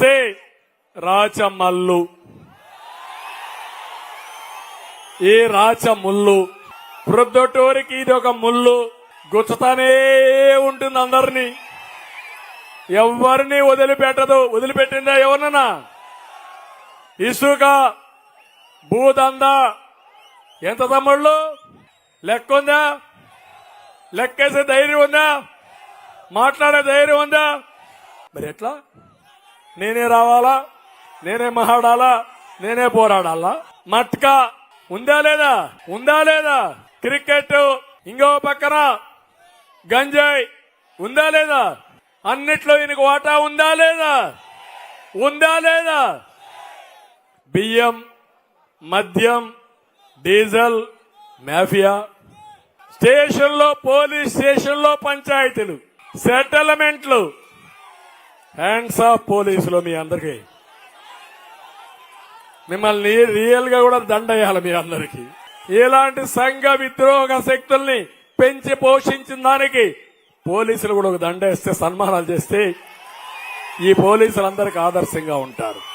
వస్తే రాచమల్లు. ఈ రాచ ముల్లు ప్రొద్దుటూరికి ఇది ఒక ముల్లు. గుచ్చుతానే ఉంటుంది అందరినీ. ఎవరిని వదిలిపెట్టదు. వదిలిపెట్టిందా ఎవరినన్నా? ఇసుక భూదంద ఎంత తమ్ముళ్ళు? లెక్క ఉందా లెక్కేసే ధైర్యం ఉందా? మాట్లాడే ధైర్యం ఉందా? మరి ఎట్లా? నేనే రావాలా? నేనే మహాడాలా? నేనే పోరాడాలా? మట్కా ఉందా లేదా? ఉందా లేదా? క్రికెట్ ఇంకో పక్కన గంజాయి ఉందా లేదా? అన్నిట్లో ఈయనకు వాటా ఉందా లేదా? ఉందా లేదా? బియ్యం మద్యం డీజిల్ మాఫియా. స్టేషన్లో పోలీస్ స్టేషన్లో పంచాయతీలు సెటిల్మెంట్లు. హ్యాండ్స్ ఆఫ్ పోలీసులు మీ అందరికీ. మిమ్మల్ని రియల్గా కూడా దండేయాలి మీ అందరికీ. ఇలాంటి సంఘ విద్రోహ శక్తుల్ని పెంచి పోషించిన దానికి పోలీసులు కూడా ఒక దండ ఇస్తే సన్మానాలు చేస్తే ఈ పోలీసులందరికీ ఆదర్శంగా ఉంటారు.